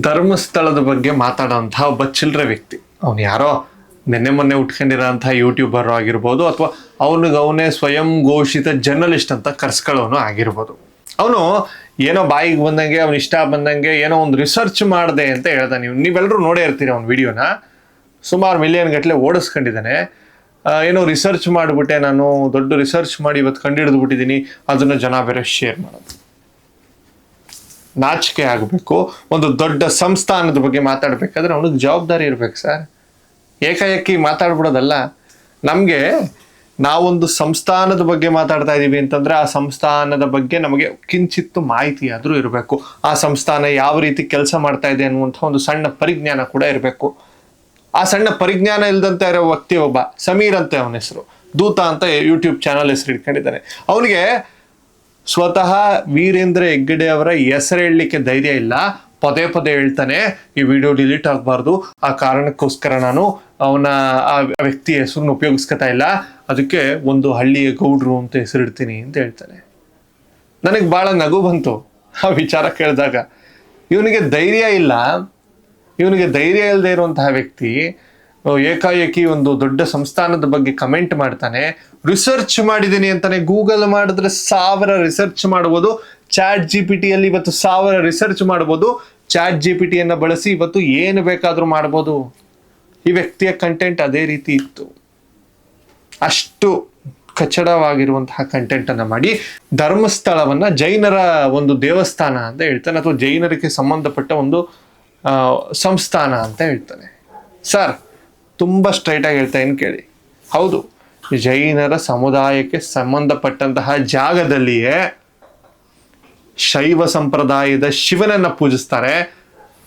ಧರ್ಮಸ್ಥಳದ ಬಗ್ಗೆ ಮಾತಾಡೋಂತಹ ಒಬ್ಬ ಚಿಲ್ಲರೆ ವ್ಯಕ್ತಿ. ಅವನು ಯಾರೋ ನೆನ್ನೆ ಮೊನ್ನೆ ಉಟ್ಕೊಂಡಿರೋಂಥ ಯೂಟ್ಯೂಬರ್ ಆಗಿರ್ಬೋದು ಅಥವಾ ಅವನಿಗೆ ಅವನೇ ಸ್ವಯಂ ಘೋಷಿತ ಜರ್ನಲಿಸ್ಟ್ ಅಂತ ಕರ್ಸ್ಕೊಳ್ಳೋನು ಆಗಿರ್ಬೋದು. ಅವನು ಏನೋ ಬಾಯಿಗೆ ಬಂದಂಗೆ, ಅವ್ನ ಇಷ್ಟ ಬಂದಂಗೆ ಏನೋ ಒಂದು ರಿಸರ್ಚ್ ಮಾಡಿದೆ ಅಂತ ಹೇಳ್ದೆ. ನೀವು ನೀವೆಲ್ಲರೂ ನೋಡೇ ಇರ್ತೀರಿ ಅವ್ನ ವಿಡಿಯೋನ? ಸುಮಾರು ಮಿಲಿಯನ್ ಗಟ್ಟಲೆ ಓಡಿಸ್ಕೊಂಡಿದ್ದಾನೆ. ಏನೋ ರಿಸರ್ಚ್ ಮಾಡಿಬಿಟ್ಟೆ ನಾನು, ದೊಡ್ಡ ರಿಸರ್ಚ್ ಮಾಡಿ ಇವತ್ತು ಕಂಡುಹಿಡಿದು ಬಿಟ್ಟಿದ್ದೀನಿ ಅದನ್ನು ಜನ ಬೇರೆ ಶೇರ್ ಮಾಡೋದು. ನಾಚಿಕೆ ಆಗಬೇಕು, ಒಂದು ದೊಡ್ಡ ಸಂಸ್ಥಾನದ ಬಗ್ಗೆ ಮಾತಾಡಬೇಕಾದ್ರೆ ಅವನಿಗೆ ಜವಾಬ್ದಾರಿ ಇರಬೇಕು ಸರ್. ಏಕಾಏಕಿ ಮಾತಾಡ್ಬಿಡೋದಲ್ಲ. ನಮಗೆ ನಾವೊಂದು ಸಂಸ್ಥಾನದ ಬಗ್ಗೆ ಮಾತಾಡ್ತಾ ಇದ್ದೀವಿ ಅಂತಂದರೆ ಆ ಸಂಸ್ಥಾನದ ಬಗ್ಗೆ ನಮಗೆ ಕಿಂಚಿತ್ತು ಮಾಹಿತಿ ಆದರೂ ಇರಬೇಕು. ಆ ಸಂಸ್ಥಾನ ಯಾವ ರೀತಿ ಕೆಲಸ ಮಾಡ್ತಾ ಇದೆ ಅನ್ನುವಂಥ ಒಂದು ಸಣ್ಣ ಪರಿಜ್ಞಾನ ಕೂಡ ಇರಬೇಕು. ಆ ಸಣ್ಣ ಪರಿಜ್ಞಾನ ಇಲ್ಲದಂತೆ ಇರೋ ವ್ಯಕ್ತಿ ಒಬ್ಬ, ಸಮೀರ್ ಅಂತ ಅವನ ಹೆಸರು. ದೂತ ಅಂತ ಯೂಟ್ಯೂಬ್ ಚಾನಲ್ ಹೆಸರು ಇಟ್ಕೊಂಡಿದ್ದಾನೆ. ಅವನಿಗೆ ಸ್ವತಃ ವೀರೇಂದ್ರ ಹೆಗ್ಗಡೆ ಅವರ ಹೆಸರು ಹೇಳಲಿಕ್ಕೆ ಧೈರ್ಯ ಇಲ್ಲ. ಪದೇ ಪದೇ ಹೇಳ್ತಾನೆ, ಈ ವಿಡಿಯೋ ಡಿಲೀಟ್ ಆಗಬಾರ್ದು. ಆ ಕಾರಣಕ್ಕೋಸ್ಕರ ನಾನು ಅವನ ಆ ವ್ಯಕ್ತಿ ಹೆಸರನ್ನ ಉಪಯೋಗಿಸ್ಕೊತಾ ಇಲ್ಲ. ಅದಕ್ಕೆ ಒಂದು ಹಳ್ಳಿಯ ಗೌಡ್ರು ಅಂತ ಹೆಸರಿಡ್ತೀನಿ ಅಂತ ಹೇಳ್ತಾನೆ. ನನಗೆ ಭಾಳ ನಗು ಬಂತು ಆ ವಿಚಾರ ಕೇಳಿದಾಗ. ಇವನಿಗೆ ಧೈರ್ಯ ಇಲ್ಲ. ಇವನಿಗೆ ಧೈರ್ಯ ಇಲ್ಲದೆ ಇರುವಂತಹ ವ್ಯಕ್ತಿ ಏಕಾಏಕಿ ಒಂದು ದೊಡ್ಡ ಸಂಸ್ಥಾನದ ಬಗ್ಗೆ ಕಮೆಂಟ್ ಮಾಡ್ತಾನೆ. ರಿಸರ್ಚ್ ಮಾಡಿದ್ದೀನಿ ಅಂತಾನೆ. ಗೂಗಲ್ ಮಾಡಿದ್ರೆ ಸಾವಿರ ರಿಸರ್ಚ್ ಮಾಡ್ಬೋದು. ಚಾಟ್ ಜಿ ಪಿ ಟಿಯಲ್ಲಿ ಇವತ್ತು ಸಾವಿರ ರಿಸರ್ಚ್ ಮಾಡ್ಬೋದು. ಚಾಟ್ ಜಿ ಪಿ ಟಿಯನ್ನು ಬಳಸಿ ಇವತ್ತು ಏನು ಬೇಕಾದರೂ ಮಾಡ್ಬೋದು. ಈ ವ್ಯಕ್ತಿಯ ಕಂಟೆಂಟ್ ಅದೇ ರೀತಿ ಇತ್ತು. ಅಷ್ಟು ಕಚ್ಚಡವಾಗಿರುವಂತಹ ಕಂಟೆಂಟ್ ಅನ್ನ ಮಾಡಿ ಧರ್ಮಸ್ಥಳವನ್ನ ಜೈನರ ಒಂದು ದೇವಸ್ಥಾನ ಅಂತ ಹೇಳ್ತಾನೆ, ಅಥವಾ ಜೈನರಿಗೆ ಸಂಬಂಧಪಟ್ಟ ಒಂದು ಸಂಸ್ಥಾನ ಅಂತ ಹೇಳ್ತಾನೆ. ಸರ್ ತುಂಬ ಸ್ಟ್ರೈಟಾಗಿ ಹೇಳ್ತಾ ಏನು ಕೇಳಿ. ಹೌದು, ಜೈನರ ಸಮುದಾಯಕ್ಕೆ ಸಂಬಂಧಪಟ್ಟಂತಹ ಜಾಗದಲ್ಲಿಯೇ ಶೈವ ಸಂಪ್ರದಾಯದ ಶಿವನನ್ನ ಪೂಜಿಸ್ತಾರೆ.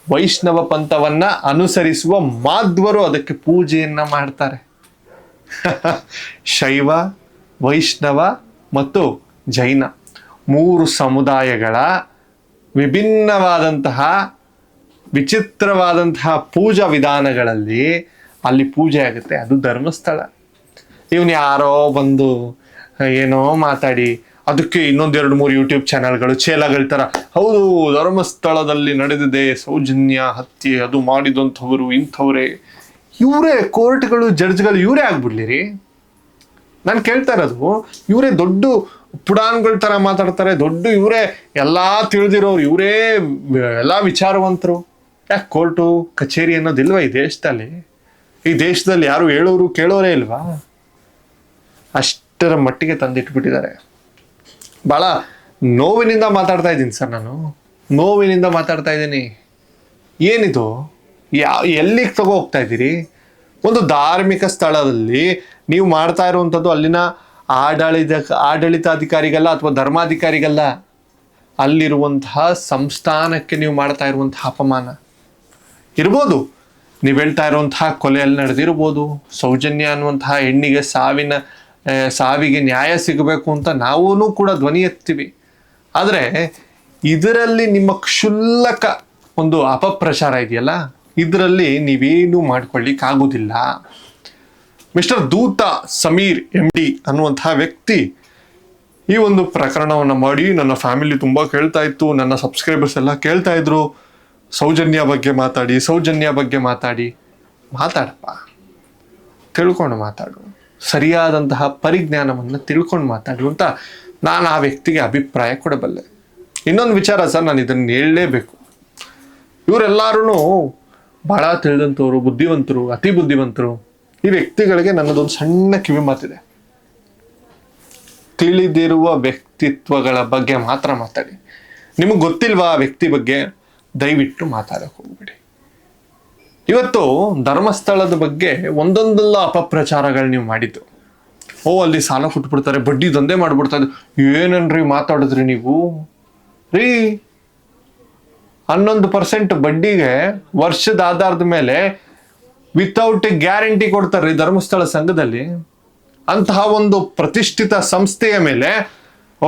ವೈಷ್ಣವ ಪಂಥವನ್ನ ಅನುಸರಿಸುವ ಮಾಧ್ವರು ಅದಕ್ಕೆ ಪೂಜೆಯನ್ನ ಮಾಡ್ತಾರೆ. ಶೈವ, ವೈಷ್ಣವ ಮತ್ತು ಜೈನ ಮೂರು ಸಮುದಾಯಗಳ ವಿಭಿನ್ನವಾದಂತಹ ವಿಚಿತ್ರವಾದಂತಹ ಪೂಜಾ ವಿಧಾನಗಳಲ್ಲಿ ಅಲ್ಲಿ ಪೂಜೆ ಆಗುತ್ತೆ. ಅದು ಧರ್ಮಸ್ಥಳ. ಇವನು ಯಾರೋ ಬಂದು ಏನೋ ಮಾತಾಡಿ, ಅದಕ್ಕೆ ಇನ್ನೊಂದೆರಡು ಮೂರು ಯೂಟ್ಯೂಬ್ ಚಾನಲ್ಗಳು ಚೇಲಗಳ ಥರ ಹೌದು, ಧರ್ಮಸ್ಥಳದಲ್ಲಿ ನಡೆದಿದೆ ಸೌಜನ್ಯ ಹತ್ಯೆ, ಅದು ಮಾಡಿದಂಥವರು, ಇಂಥವರೇ. ಇವರೇ ಕೋರ್ಟ್ಗಳು, ಜಡ್ಜ್ಗಳು, ಇವರೇ ಆಗ್ಬಿಡ್ಲಿರಿ. ನಾನು ಕೇಳ್ತಾ ಇರೋದು, ಇವರೇ ದೊಡ್ಡ ಪುಡಾನ್ಗಳ ಥರ ಮಾತಾಡ್ತಾರೆ, ದೊಡ್ಡ ಇವರೇ ಎಲ್ಲ ತಿಳಿದಿರೋರು, ಇವರೇ, ಎಲ್ಲ ವಿಚಾರವಂತರು. ಯಾಕೆ ಕೋರ್ಟು, ಕಚೇರಿ ಅನ್ನೋದಿಲ್ವಾ ಈ ದೇಶದಲ್ಲಿ? ಈ ದೇಶದಲ್ಲಿ ಯಾರು ಹೇಳೋರು ಕೇಳೋರೇ ಇಲ್ವಾ? ಅಷ್ಟರ ಮಟ್ಟಿಗೆ ತಂದಿಟ್ಬಿಟ್ಟಿದ್ದಾರೆ. ಭಾಳ ನೋವಿನಿಂದ ಮಾತಾಡ್ತಾ ಇದ್ದೀನಿ ಸರ್ ನಾನು. ನೋವಿನಿಂದ ಮಾತಾಡ್ತಾ ಇದ್ದೀನಿ. ಏನಿದು? ಯಾ, ಎಲ್ಲಿಗೆ ತಗೋ ಹೋಗ್ತಾ ಇದ್ದೀರಿ? ಒಂದು ಧಾರ್ಮಿಕ ಸ್ಥಳದಲ್ಲಿ ನೀವು ಮಾಡ್ತಾ ಇರುವಂಥದ್ದು ಅಲ್ಲಿನ ಆಡಳಿತ, ಆಡಳಿತಾಧಿಕಾರಿಗಲ್ಲ ಅಥವಾ ಧರ್ಮಾಧಿಕಾರಿಗಲ್ಲ? ಅಲ್ಲಿರುವಂತಹ ಸಂಸ್ಥಾನಕ್ಕೆ ನೀವು ಮಾಡ್ತಾ ಇರುವಂತಹ ಅಪಮಾನ. ಇರ್ಬೋದು. ನೀವು ಹೇಳ್ತಾ ಇರುವಂತಹ ಕೊಲೆಯಲ್ಲಿ ನಡೆದಿರ್ಬೋದು, ಸೌಜನ್ಯ ಅನ್ನುವಂತಹ ಹೆಣ್ಣಿಗೆ ಸಾವಿನ ಸಾವಿಗೆ ನ್ಯಾಯ ಸಿಗಬೇಕು ಅಂತ ನಾವೂ ಕೂಡ ಧ್ವನಿ ಎತ್ತೀವಿ. ಆದರೆ ಇದರಲ್ಲಿ ನಿಮ್ಮ ಕ್ಷುಲ್ಲಕ ಒಂದು ಅಪಪ್ರಚಾರ ಇದೆಯಲ್ಲ, ಇದರಲ್ಲಿ ನೀವೇನು ಮಾಡ್ಕೊಳ್ಳಿಕ್ಕಾಗೋದಿಲ್ಲ ಮಿಸ್ಟರ್ ದೂತ ಸಮೀರ್ ಎಂ ಡಿ ಅನ್ನುವಂತಹ ವ್ಯಕ್ತಿ ಈ ಒಂದು ಪ್ರಕರಣವನ್ನು ಮಾಡಿ ನನ್ನ ಫ್ಯಾಮಿಲಿ ತುಂಬ ಕೇಳ್ತಾ ಇತ್ತು, ನನ್ನ ಸಬ್ಸ್ಕ್ರೈಬರ್ಸ್ ಎಲ್ಲ ಕೇಳ್ತಾ ಇದ್ರು. ಸೌಜನ್ಯ ಬಗ್ಗೆ ಮಾತಾಡಿ, ಸೌಜನ್ಯ ಬಗ್ಗೆ ಮಾತಾಡಿ. ಮಾತಾಡಪ್ಪ. ತಿಳ್ಕೊಂಡು ಮಾತಾಡು. ಸರಿಯಾದಂತಹ ಪರಿಜ್ಞಾನವನ್ನು ತಿಳ್ಕೊಂಡು ಮಾತಾಡು ಅಂತ ನಾನು ಆ ವ್ಯಕ್ತಿಗೆ ಅಭಿಪ್ರಾಯ ಕೊಡಬಲ್ಲೆ. ಇನ್ನೊಂದು ವಿಚಾರ ಸರ್, ನಾನು ಇದನ್ನು ಹೇಳಲೇಬೇಕು. ಇವರೆಲ್ಲರೂ ಬಹಳ ತಿಳಿದಂಥವ್ರು, ಬುದ್ಧಿವಂತರು, ಅತಿ ಬುದ್ಧಿವಂತರು. ಈ ವ್ಯಕ್ತಿಗಳಿಗೆ ನನ್ನದೊಂದು ಸಣ್ಣ ಕಿವಿ ಮಾತಿದೆ. ತಿಳಿದಿರುವ ವ್ಯಕ್ತಿತ್ವಗಳ ಬಗ್ಗೆ ಮಾತ್ರ ಮಾತಾಡಿ. ನಿಮಗೆ ಗೊತ್ತಿಲ್ವಾ ಆ ವ್ಯಕ್ತಿ ಬಗ್ಗೆ? ದಯವಿಟ್ಟು ಮಾತಾಡೋಕೆ ಹೋಗ್ಬೇಡಿ. ಇವತ್ತು ಧರ್ಮಸ್ಥಳದ ಬಗ್ಗೆ ಒಂದೊಂದೆಲ್ಲ ಅಪಪ್ರಚಾರಗಳು ನೀವು ಮಾಡಿದ್ದು. ಓ, ಅಲ್ಲಿ ಸಾಲ ಕೊಟ್ಬಿಡ್ತಾರೆ, ಬಡ್ಡಿ ದಂಧೆ ಮಾಡ್ಬಿಡ್ತಾ ಏನನ್ರಿ ಮಾತಾಡಿದ್ರಿ ನೀವು? ರೀ, ಹನ್ನೊಂದು ಪರ್ಸೆಂಟ್ ಬಡ್ಡಿಗೆ ವರ್ಷದ ಆಧಾರದ ಮೇಲೆ ವಿತೌಟ್ ಗ್ಯಾರಂಟಿ ಕೊಡ್ತಾರೆ ಧರ್ಮಸ್ಥಳ ಸಂಘದಲ್ಲಿ. ಅಂತಹ ಒಂದು ಪ್ರತಿಷ್ಠಿತ ಸಂಸ್ಥೆಯ ಮೇಲೆ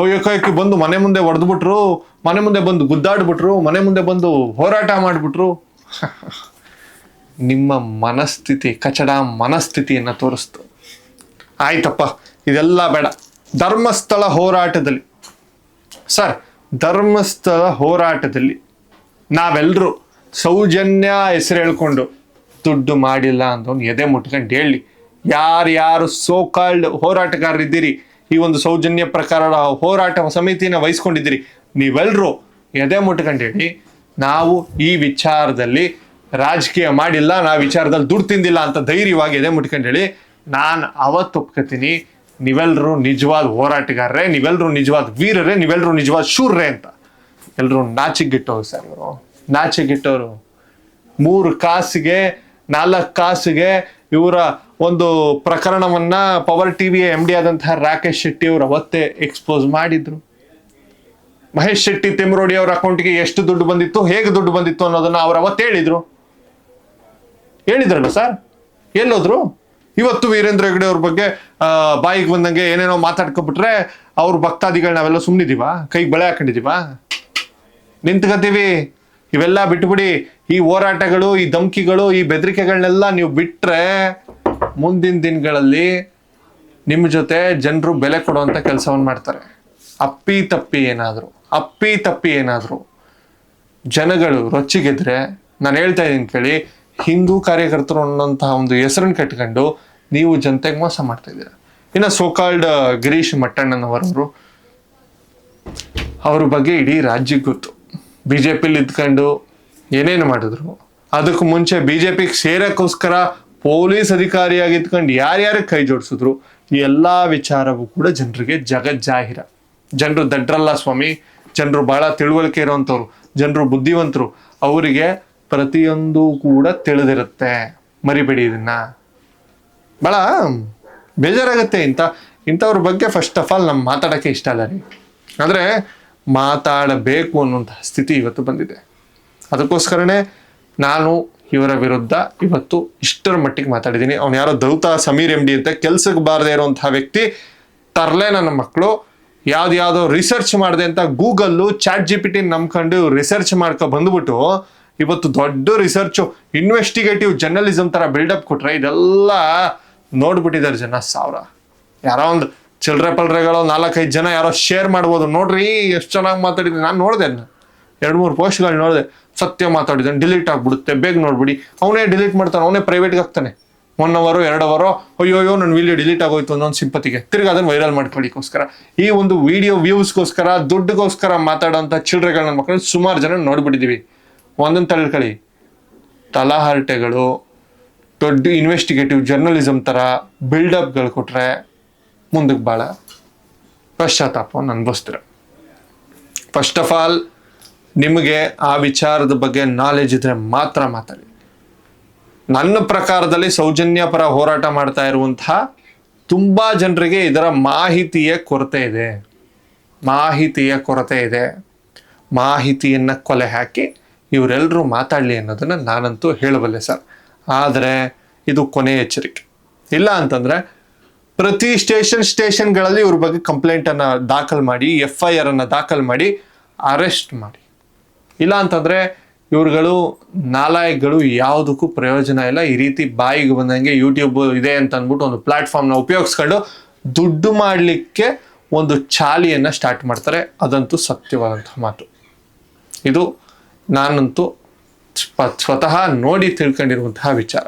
ಏಕಾಏಕಿ ಬಂದು ಮನೆ ಮುಂದೆ ಹೊಡೆದ್ಬಿಟ್ರು ಮನೆ ಮುಂದೆ ಬಂದು ಗುದ್ದಾಡ್ಬಿಟ್ರು, ಮನೆ ಮುಂದೆ ಬಂದು ಹೋರಾಟ ಮಾಡಿಬಿಟ್ರು. ನಿಮ್ಮ ಮನಸ್ಥಿತಿ, ಕಚಡ ಮನಸ್ಥಿತಿಯನ್ನು ತೋರಿಸ್ತು. ಆಯ್ತಪ್ಪ, ಇದೆಲ್ಲ ಬೇಡ. ಧರ್ಮಸ್ಥಳ ಹೋರಾಟದಲ್ಲಿ. ಸರ್, ಧರ್ಮಸ್ಥಳ ಹೋರಾಟದಲ್ಲಿ ನಾವೆಲ್ಲರೂ ಸೌಜನ್ಯ ಹೆಸರು ಹೇಳ್ಕೊಂಡು ದುಡ್ಡು ಮಾಡಿಲ್ಲ ಅಂತ ಒಂದು ಎದೆ ಮುಟ್ಕೊಂಡು ಹೇಳಿ, ಯಾರ್ಯಾರು ಸೋ ಕಾಲ್ಡ್ ಹೋರಾಟಗಾರರಿದ್ದೀರಿ ಈ ಒಂದು ಸೌಜನ್ಯ ಪ್ರಕಾರ ಹೋರಾಟ ಸಮಿತಿನ ವಹಿಸ್ಕೊಂಡಿದ್ದೀರಿ. ನೀವೆಲ್ಲರೂ ಎದೆ ಮುಟ್ಕೊಂಡೇಳಿ, ನಾವು ಈ ವಿಚಾರದಲ್ಲಿ ರಾಜಕೀಯ ಮಾಡಿಲ್ಲ ನಾ ವಿಚಾರದಲ್ಲಿ ದುಡ್ಡು ತಿಂದಿಲ್ಲ ಅಂತ ಧೈರ್ಯವಾಗಿ ಎದೆ ಮುಟ್ಕೊಂಡೇಳಿ, ನಾನು ಅವತ್ತು ಒಪ್ಕೋತೀನಿ ನೀವೆಲ್ಲರೂ ನಿಜವಾದ ಹೋರಾಟಗಾರರೇ ನೀವೆಲ್ಲರೂ ನಿಜವಾದ ವೀರರೇ ನೀವೆಲ್ಲರೂ ನಿಜವಾದ ಶೂರ್ರೇ ಅಂತ. ಎಲ್ಲರೂ ನಾಚಿಗಿಟ್ಟವ್ರು ಸರ್ ಇವರು. ನಾಚಿಗಿಟ್ಟವರು ಮೂರು ಕಾಸಿಗೆ, ನಾಲ್ಕು ಕಾಸಿಗೆ ಇವರ ಒಂದು ಪ್ರಕರಣವನ್ನ ಪವರ್ ಟಿವಿಯ ಎಂ ಡಿ ಆದಂತಹ ರಾಕೇಶ್ ಶೆಟ್ಟಿ ಅವರು ಅವತ್ತೇ ಎಕ್ಸ್ಪೋಸ್ ಮಾಡಿದ್ರು. ಮಹೇಶ್ ಶೆಟ್ಟಿ ತಿಮ್ರೋಡಿ ಅವರ ಅಕೌಂಟ್ಗೆ ಎಷ್ಟು ದುಡ್ಡು ಬಂದಿತ್ತು, ಹೇಗೆ ದುಡ್ಡು ಬಂದಿತ್ತು ಅನ್ನೋದನ್ನ ಅವ್ರು ಅವತ್ತು ಹೇಳಿದ್ರು. ಹೇಳಿದ್ರಲ್ಲ ಸರ್ ಎಲ್ಲೋದ್ರು? ಇವತ್ತು ವೀರೇಂದ್ರ ಹೆಗ್ಡೆ ಅವ್ರ ಬಗ್ಗೆ ಬಾಯಿಗೆ ಬಂದಂಗೆ ಏನೇನೋ ಮಾತಾಡ್ಕೊಬಿಟ್ರೆ ಅವ್ರ ಭಕ್ತಾದಿಗಳು ನಾವೆಲ್ಲ ಸುಮ್ಮನಿದೀವ ಕೈಗೆ ಬಳೆ ಹಾಕೊಂಡಿದೀವ? ನಿಂತ್ಕತೀವಿ. ಇವೆಲ್ಲ ಬಿಟ್ಬಿಡಿ. ಈ ಹೋರಾಟಗಳು, ಈ ಧಮಕಿಗಳು, ಈ ಬೆದರಿಕೆಗಳನ್ನೆಲ್ಲ ನೀವು ಬಿಟ್ರೆ ಮುಂದಿನ ದಿನಗಳಲ್ಲಿ ನಿಮ್ಮ ಜೊತೆ ಜನರು ಬೆಲೆ ಕೊಡುವಂಥ ಕೆಲಸವನ್ನು ಮಾಡ್ತಾರೆ. ಅಪ್ಪಿ ತಪ್ಪಿ ಏನಾದರೂ, ಅಪ್ಪಿ ತಪ್ಪಿ ಏನಾದರೂ, ಜನಗಳು ರೊಚ್ಚಿಗೆದ್ರೆ ನಾನು ಹೇಳ್ತಾ ಇದ್ದೀನಿ ಕೇಳಿ, ಹಿಂದೂ ಕಾರ್ಯಕರ್ತರು ಅನ್ನೋಂತಹ ಒಂದು ಹೆಸರನ್ನು ಕಟ್ಕೊಂಡು ನೀವು ಜನತೆಗೆ ಮೋಸ ಮಾಡ್ತಾ ಇದ್ದೀರ. ಇನ್ನು ಸೋಕಾಲ್ಡ್ ಗಿರೀಶ್ ಮಟ್ಟಣ್ಣನವರವರು, ಅವ್ರ ಬಗ್ಗೆ ಇಡೀ ರಾಜ್ಯಕ್ಕೆ ಗೊತ್ತು. ಬಿ ಜೆ ಪಿಲಿ ಇದ್ಕೊಂಡು ಏನೇನು ಮಾಡಿದ್ರು, ಅದಕ್ಕೆ ಮುಂಚೆ ಬಿ ಜೆ ಪಿಗೆ ಸೇರಕ್ಕೋಸ್ಕರ ಪೊಲೀಸ್ ಅಧಿಕಾರಿಯಾಗಿ ಇದ್ಕೊಂಡು ಯಾರ್ಯಾರಿಗೆ ಕೈ ಜೋಡಿಸಿದ್ರು, ಈ ಎಲ್ಲ ವಿಚಾರವೂ ಕೂಡ ಜನರಿಗೆ ಜಗಜ್ಜಾಹಿರ. ಜನರು ದಡ್ರಲ್ಲ ಸ್ವಾಮಿ, ಜನರು ಬಹಳ ತಿಳುವಳಿಕೆ ಇರೋವಂಥವ್ರು, ಜನರು ಬುದ್ಧಿವಂತರು, ಅವರಿಗೆ ಪ್ರತಿಯೊಂದು ಕೂಡ ತಿಳಿದಿರುತ್ತೆ. ಮರಿಬೇಡಿ ಇದನ್ನ. ಭಾಳ ಬೇಜಾರಾಗುತ್ತೆ ಇಂಥ, ಇಂಥವ್ರ ಬಗ್ಗೆ ಫಸ್ಟ್ ಆಫ್ ಆಲ್ ನಮ್ಗೆ ಮಾತಾಡೋಕ್ಕೆ ಇಷ್ಟ ಅಲ್ಲ ರೀ ಆದರೆ ಮಾತಾಡಬೇಕು ಅನ್ನುವಂತಹ ಸ್ಥಿತಿ ಇವತ್ತು ಬಂದಿದೆ. ಅದಕ್ಕೋಸ್ಕರನೇ ನಾನು ಇವರ ವಿರುದ್ಧ ಇವತ್ತು ಇಷ್ಟರ ಮಟ್ಟಿಗೆ ಮಾತಾಡಿದ್ದೀನಿ. ಅವ್ನು ಯಾರೋ ದೌತ, ಸಮೀರ್ ಎಂ ಡಿ ಅಂತ ಕೆಲ್ಸಕ್ಕೆ ಬಾರದೇ ಇರುವಂತಹ ವ್ಯಕ್ತಿ. ತರಲೆ ನನ್ನ ಮಕ್ಕಳು ಯಾವ್ದ್ಯಾವ್ದೋ ರಿಸರ್ಚ್ ಮಾಡಿದೆ ಅಂತ Google chat G P T ನಂಬ್ಕೊಂಡು ರಿಸರ್ಚ್ ಮಾಡ್ಕೊ ಬಂದ್ಬಿಟ್ಟು ಇವತ್ತು ದೊಡ್ಡ ರಿಸರ್ಚು ಇನ್ವೆಸ್ಟಿಗೇಟಿವ್ ಜರ್ನಲಿಸಮ್ ತರ ಬಿಲ್ಡಪ್ ಕೊಟ್ರೆ ಇದೆಲ್ಲ ನೋಡ್ಬಿಟ್ಟಿದ್ದಾರೆ ಜನ ಸಾವಿರ. ಯಾರೋ ಒಂದು ಚಿಲ್ಡ್ರೆ ಪಲ್ರೆಗಳು ನಾಲ್ಕೈದು ಜನ ಯಾರೋ ಶೇರ್ ಮಾಡ್ಬೋದು. ನೋಡ್ರಿ, ಎಷ್ಟು ಚೆನ್ನಾಗಿ ಮಾತಾಡಿದ್ರಿ. ನಾನು ನೋಡಿದೆ ಎರಡು ಮೂರು ಪೋಸ್ಟ್ಗಳು ನೋಡಿದೆ ಸತ್ಯ ಮಾತಾಡಿದ್ದಾನೆ ಡಿಲೀಟ್ ಆಗ್ಬಿಡುತ್ತೆ, ಬೇಗ ನೋಡ್ಬಿಡಿ. ಅವನೇ ಡಿಲೀಟ್ ಮಾಡ್ತಾನೆ, ಅವನೇ ಪ್ರೈವೇಟ್ಗೆ ಹಾಕ್ತಾನೆ. ಒನ್ ಅವರು ಎರಡು ಅವರು ಅಯ್ಯೋ ಅಯ್ಯೋ ನನ್ನ ವೀಡಿಯೋ ಡಿಲೀಟ್ ಆಗೋಯ್ತು ಅನ್ನೋ ಸಿಂಪತಿಗೆ. ತಿರ್ಗಿ ಅದನ್ನು ವೈರಲ್ ಮಾಡ್ಕೊಳ್ಳಿಕ್ಕೋಸ್ಕರ. ಈ ಒಂದು ವಿಡಿಯೋ ವ್ಯೂಸ್ಗೋಸ್ಕರ ದುಡ್ಡುಗೋಸ್ಕರ ಮಾತಾಡೋಂಥ ಚಿಲ್ಡ್ರೆಗಳನ್ನ ಮಕ್ಕಳು ಸುಮಾರು ಜನ ನೋಡ್ಬಿಟ್ಟಿದ್ದೀವಿ ಒಂದೊಂದು ತಳ್ಕೊಳ್ಳಿ ತಲಾಹರಟೆಗಳು, ದೊಡ್ಡ ಇನ್ವೆಸ್ಟಿಗೇಟಿವ್ ಜರ್ನಲಿಸಮ್ ಥರ ಬಿಲ್ಡಪ್ಗಳು ಕೊಟ್ಟರೆ ಮುಂದಕ್ಕೆ ಭಾಳ ಪಶ್ಚಾತ್ತಾಪವನ್ನು ಅನುಭವಿಸ್ತಾರೆ ಫಸ್ಟ್ ಆಫ್ ಆಲ್ ನಿಮಗೆ ಆ ವಿಚಾರದ ಬಗ್ಗೆ ನಾಲೆಜ್ ಇದ್ರೆ ಮಾತ್ರ ಮಾತಾಡಿ. ನನ್ನ ಪ್ರಕಾರದಲ್ಲಿ ಸೌಜನ್ಯ ಪರ ಹೋರಾಟ ಮಾಡ್ತಾ ಇರುವಂತಹ ತುಂಬಾ ಜನರಿಗೆ ಇದರ ಮಾಹಿತಿಯ ಕೊರತೆ ಇದೆ. ಮಾಹಿತಿಯ ಕೊರತೆ ಇದೆ. ಮಾಹಿತಿಯನ್ನ ಕೊಲೆ ಹಾಕಿ ಇವರೆಲ್ಲರೂ ಮಾತಾಡಲಿ ಅನ್ನೋದನ್ನ ನಾನಂತೂ ಹೇಳಬಲ್ಲೆ ಸರ್. ಆದರೆ ಇದು ಕೊನೆ ಎಚ್ಚರಿಕೆ. ಇಲ್ಲ ಅಂತಂದ್ರೆ ಪ್ರತಿ ಸ್ಟೇಷನ್ ಸ್ಟೇಷನ್ಗಳಲ್ಲಿ ಇವ್ರ ಬಗ್ಗೆ ಕಂಪ್ಲೇಂಟನ್ನು ದಾಖಲು ಮಾಡಿ ಎಫ್ ಐ ಆರನ್ನು ದಾಖಲು ಮಾಡಿ ಅರೆಸ್ಟ್ ಮಾಡಿ. ಇಲ್ಲ ಅಂತಂದ್ರೆ ಇವ್ರುಗಳು, ನಾಲಾಯಕ್ಗಳು ಯಾವುದಕ್ಕೂ ಪ್ರಯೋಜನ ಇಲ್ಲ. ಈ ರೀತಿ ಬಾಯಿಗೆ ಬಂದಂಗೆ ಯೂಟ್ಯೂಬ್ ಇದೆ ಅಂತ ಅಂದ್ಬಿಟ್ಟು ಒಂದು ಪ್ಲಾಟ್ಫಾರ್ಮ್ನ ಉಪಯೋಗಿಸ್ಕೊಂಡು ದುಡ್ಡು ಮಾಡಲಿಕ್ಕೆ ಒಂದು ಚಾಲಿಯನ್ನು ಸ್ಟಾರ್ಟ್ ಮಾಡ್ತಾರೆ. ಅದಂತೂ ಸತ್ಯವಾದಂತಹ ಮಾತು. ಇದು ನಾನಂತೂ ಸ್ವತಃ ನೋಡಿ ತಿಳ್ಕೊಂಡಿರುವಂತಹ ವಿಚಾರ.